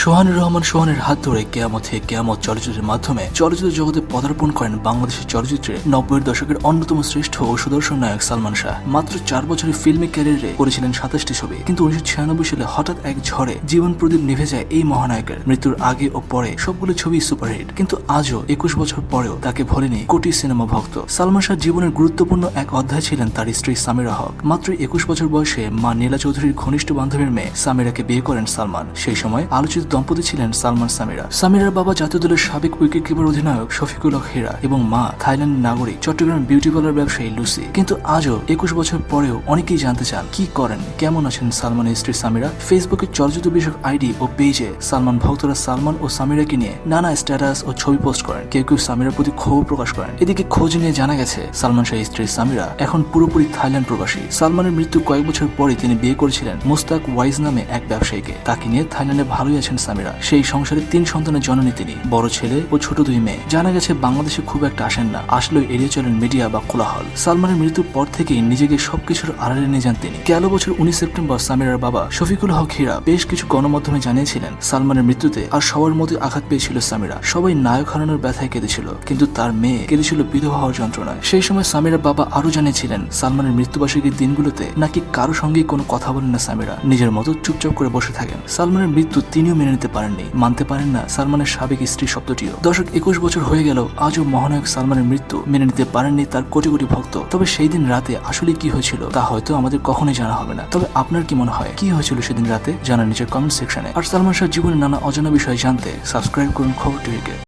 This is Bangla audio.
সোহানুর রহমান সোহানের হাত ধরে কেয়ামত হে কেয়ামত চলচ্চিত্রের মাধ্যমে চলচ্চিত্র জগতে পদার্পণ করেন বাংলাদেশের চলচ্চিত্রে নব্বইয়ের দশকের অন্যতম শ্রেষ্ঠ ও সুদর্শন নায়ক সালমান শাহ। মাত্র চার বছরের ফিল্মি ক্যারিয়ারে করেছিলেন সাতাশটি ছবি। কিন্তু উনিশশো ছিয়ানব্বই সালে হঠাৎ এক ঝড়ে জীবন প্রদীপ নিভে যায় এই মহানায়কের। মৃত্যুর আগে ও পরে সবগুলো ছবি সুপারহিট। কিন্তু আজও একুশ বছর পরেও তাকে ভোলেনি কোটি সিনেমা ভক্ত। সালমান শাহ জীবনের গুরুত্বপূর্ণ এক অধ্যায় ছিলেন তার স্ত্রী সামিরা হক। মাত্র একুশ বছর বয়সে মা নীলা চৌধুরীর ঘনিষ্ঠ বান্ধবীর মেয়ে সামিরাকে বিয়ে করেন সালমান। সেই সময় আলোচিত দম্পতি ছিলেন সালমান সামিরা। সামিরার বাবা জাতীয় দলের সাবেক উইকেট কিপার অধিনায়ক শফিকুল হীরা এবং মা থাইল্যান্ড নাগরিক চট্টগ্রাম বিউটি পার্লার ব্যবসায়ী লুসি। কিন্তু আজও একুশ বছর পরেও অনেকেই জানতে চান, কি করেন, কেমন আছেন সালমানের স্ত্রী সামিরা? ফেসবুকে চলচ্চিত্র বিষয়ক আইডি ও পেজে সালমান ভক্তরা সালমান ও সামিরাকে নিয়ে নানা স্ট্যাটাস ও ছবি পোস্ট করেন। কেউ কেউ সামিরার প্রতি ক্ষোভ প্রকাশ করেন। এদিকে খোঁজ নিয়ে জানা গেছে, সালমান শাহের স্ত্রী সামিরা এখন পুরোপুরি থাইল্যান্ড প্রবাসী। সালমানের মৃত্যু কয়েক বছর পরে তিনি বিয়ে করেছিলেন মুস্তাক ওয়াইজ নামে এক ব্যবসায়ীকে। তাকে নিয়ে থাইল্যান্ডে ভালোই আছেন সামিরা সেই সংসারে তিন সন্তানের জননী তিনি, বড় ছেলে ও ছোট দুই মেয়ে। জানা গেছে বাংলাদেশে খুব একটা আসেন না, আসলেও এড়িয়ে চলেন মিডিয়া বা কোলাহল। সালমানের মৃত্যুর পর থেকেই নিজেকে সবকিছুর আড়ালে নিয়ে যান তিনি। গেল বছর উনিশ সেপ্টেম্বর সামিরার বাবা শফিকুল হক হীরা বেশ কিছু গণমাধ্যমে জানিয়েছিলেন, সালমানের মৃত্যুতে আর সবার মধ্যে আঘাত পেয়েছিল সামিরা। সবাই নায়ক হারানোর ব্যথায় কেঁদেছিল, কিন্তু তার মেয়ে কেঁদেছিল বিধবা হওয়ার যন্ত্রণায়। সেই সময় সামিরার বাবা আরও জানিয়েছিলেন, সালমানের মৃত্যুবার্ষিকীর দিনগুলোতে নাকি কারও সঙ্গেই কোনো কথা বলেন না সামিরা, নিজের মতো চুপচাপ করে বসে থাকেন। সালমানের মৃত্যু তিনিও মেনে নিতে পারেননি, মানতে পারেন না সালমানের সাবেক স্ত্রী শব্দটিও। দর্শক, একুশ বছর হয়ে গেল, আজও মহানায়ক সালমানের মৃত্যু। মেনে নিতে পারেননি তার কোটি কোটি ভক্ত। তবে সেই দিন রাতে আসলে কি হয়েছিল, তা হয়তো আমাদের কখনোই জানা হবে না। তবে আপনার কি মনে হয়, কি হয়েছিল সেদিন রাতে? জানান নিচের কমেন্ট সেকশনে আর সালমান শাহ জীবনের নানা অজানা বিষয় জানতে সাবস্ক্রাইব করুন খবর টিভিকে